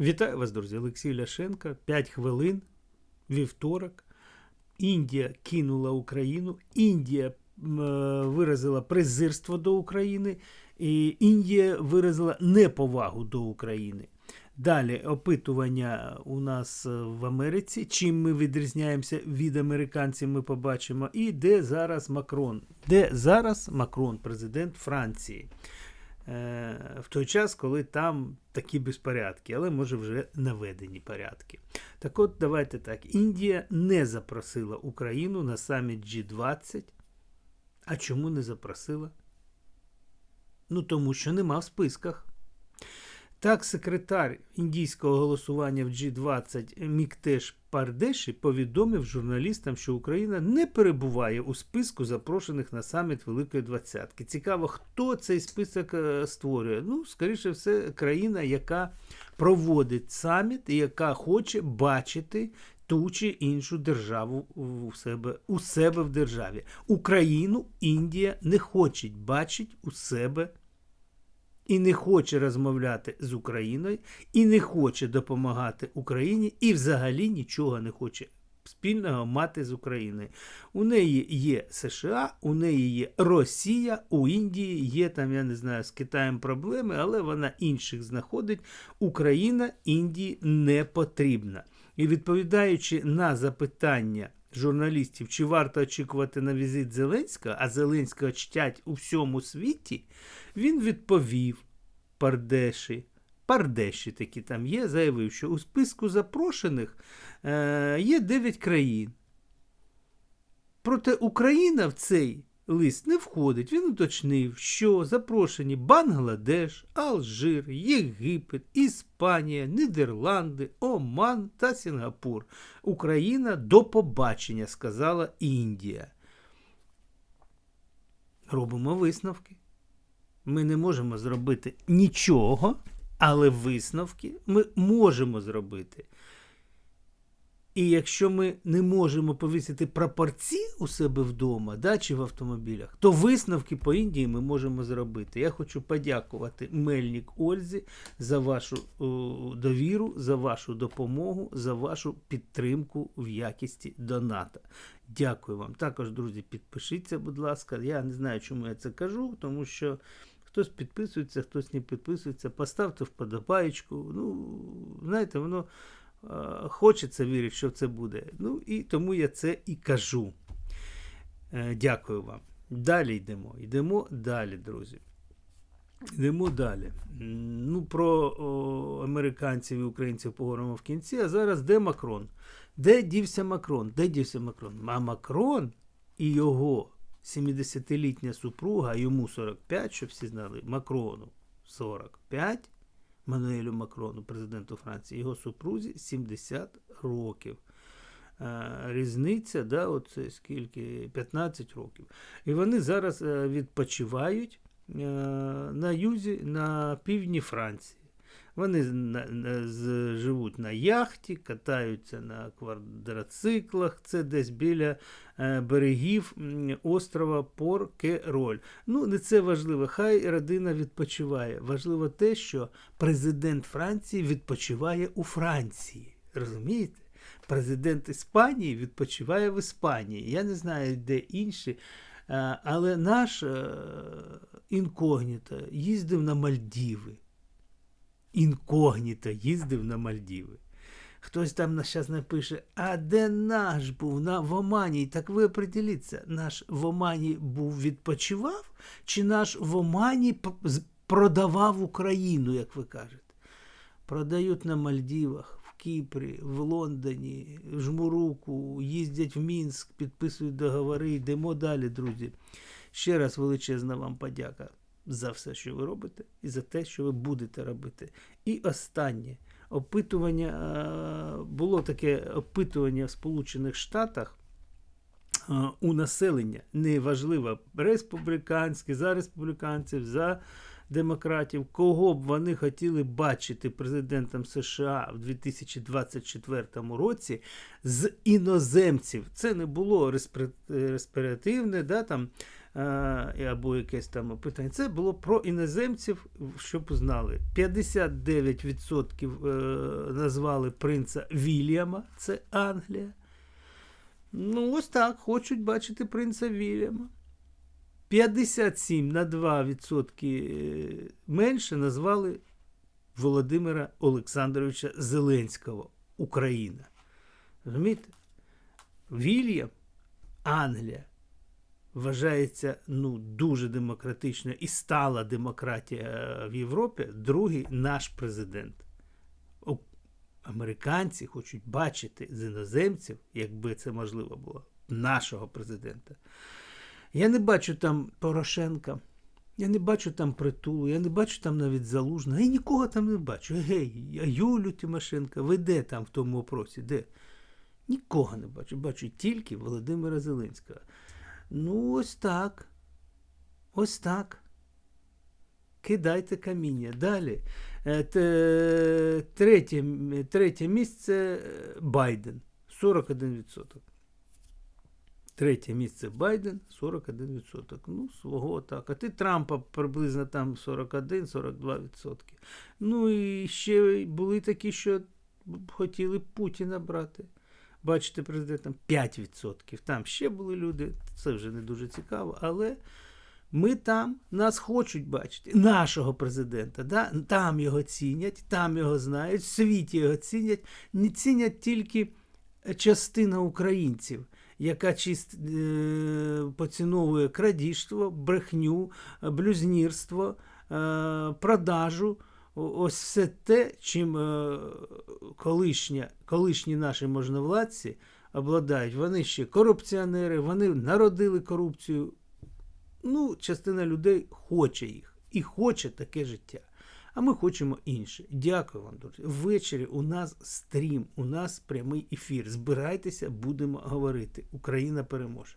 Вітаю вас, друзі. Олексій Ляшенко. 5 хвилин, вівторок. Індія кинула Україну. Індія е, виразила презирство до України, і Індія виразила неповагу до України. Далі опитування у нас е, в Америці. Чим ми відрізняємося від американців, ми побачимо. І де зараз Макрон? Де зараз Макрон, президент Франції? Е, в той час, коли там такі безпорядки, але може вже наведені порядки. Так от, давайте так. Індія не запросила Україну на саміт G20. А чому не запросила? Ну, тому що нема в списках. Так, секретар індійського голосування в G20 Міктеш Пардеші повідомив журналістам, що Україна не перебуває у списку запрошених на саміт Великої Двадцятки. Цікаво, хто цей список е, створює. Ну, скоріше все, країна, яка проводить саміт і яка хоче бачити ту чи іншу державу у себе, у себе в державі. Україну Індія не хоче бачить у себе і не хоче розмовляти з Україною, і не хоче допомагати Україні, і взагалі нічого не хоче спільного мати з Україною. У неї є США, у неї є Росія, у Індії є там, я не знаю, з Китаєм проблеми, але вона інших знаходить. Україна Індії не потрібна. І відповідаючи на запитання. Журналістів, чи варто очікувати на візит Зеленського, а Зеленського чтять у всьому світі, він відповів Пардеші, Пардеші такі там є, заявив, що у списку запрошених е, є 9 країн. Проте Україна в цей лист не входить. Він уточнив, що запрошені Бангладеш, Алжир, Єгипет, Іспанія, Нідерланди, Оман та Сінгапур. Україна до побачення, сказала Індія. Робимо висновки. Ми не можемо зробити нічого, але висновки ми можемо зробити. І якщо ми не можемо повісити прапорці у себе вдома да, чи в автомобілях, то висновки по Індії ми можемо зробити. Я хочу подякувати Мельник Ользі за вашу о, довіру, за вашу допомогу, за вашу підтримку в якісті доната. Дякую вам. Також, друзі, підпишіться, будь ласка. Я не знаю, чому я це кажу, тому що. Хтось підписується, хтось не підписується. Поставте вподобаєчку. Ну, знаєте, воно хочеться вірити, що це буде. Ну і тому я це і кажу. Е, дякую вам. Далі йдемо. Йдемо далі, друзі. Йдемо далі. Ну, про о, американців і українців поговоримо в кінці. А зараз де Макрон? Де дівся Макрон? Де дівся Макрон? А Макрон і його 70-літня супруга, йому 45, щоб всі знали, Макрону 45, Мануелю Макрону, президенту Франції, його супрузі 70 років. Різниця, да, оце скільки 15 років. І вони зараз е, відпочивають е, на юзі на півдні Франції. Вони з, живуть на яхті, катаються на квадроциклах, це десь біля е, берегів острова Поркероль. Ну, не це важливо. Хай родина відпочиває. Важливо те, що президент Франції відпочиває у Франції. Розумієте? Президент Іспанії відпочиває в Іспанії. Я не знаю, де інші. Е, але наш е, інкогніто їздив на Мальдіви інкогніто їздив на Мальдіви. Хтось там зараз напише, а де наш був на в? Так ви определіться, наш в Омані був відпочивав, чи наш в Омані продавав Україну, як ви кажете? Продають на Мальдівах, в Кіпрі, в Лондоні, жму руку, їздять в Мінськ, підписують договори, йдемо далі, друзі. Ще раз величезна вам подяка за все, що ви робите, і за те, що ви будете робити. І останнє опитування було таке опитування в Сполучених Штатах. У населення неважливо республіканське, за республіканців, за демократів, кого б вони хотіли бачити президентом США в 2024 році з іноземців. Це не було респіративне, да, там е, або якесь там питання. Це було про іноземців, щоб знали. 59% е, назвали принца Вільяма, це Англія. Ну, ось так, хочуть бачити принца Вільяма. 57 на 2% е, менше назвали Володимира Олександровича Зеленського, Україна. Розумієте? Вільям, Англія вважається ну, дуже демократичною і стала демократія е, в Європі. Другий наш президент. Американці хочуть бачити з іноземців, якби це можливо було, нашого президента. Я не бачу там Порошенка, я не бачу там притулу, я не бачу там навіть залужного, я нікого там не бачу. Гей, Юлю Тимошенка, ви де там в тому опросі? Де? Нікого не бачу. Бачу тільки Володимира Зеленського. Ну, ось так. Ось так. Кидайте каміння. Далі. Е, Третє, третє місце е, Байден 41%. Третє місце Байден 41%. Ну, свого так. А ти Трампа приблизно там 41-42%. Ну і ще були такі, що хотіли Путіна брати. Бачите, президентом 5%. Там ще були люди, це вже не дуже цікаво, але ми там, нас хочуть бачити, нашого президента. Да? Там його цінять, там його знають, в світі його цінять. Не цінять тільки частина українців, яка чист, е, поціновує крадіжство, брехню, е, блюзнірство, е, продажу. Ось все те, чим е, колишня, колишні наші можновладці обладають. Вони ще корупціонери, вони народили корупцію. Ну, частина людей хоче їх і хоче таке життя. А ми хочемо інше. Дякую вам, друзі. Ввечері у нас стрім, у нас прямий ефір. Збирайтеся, будемо говорити. Україна переможе.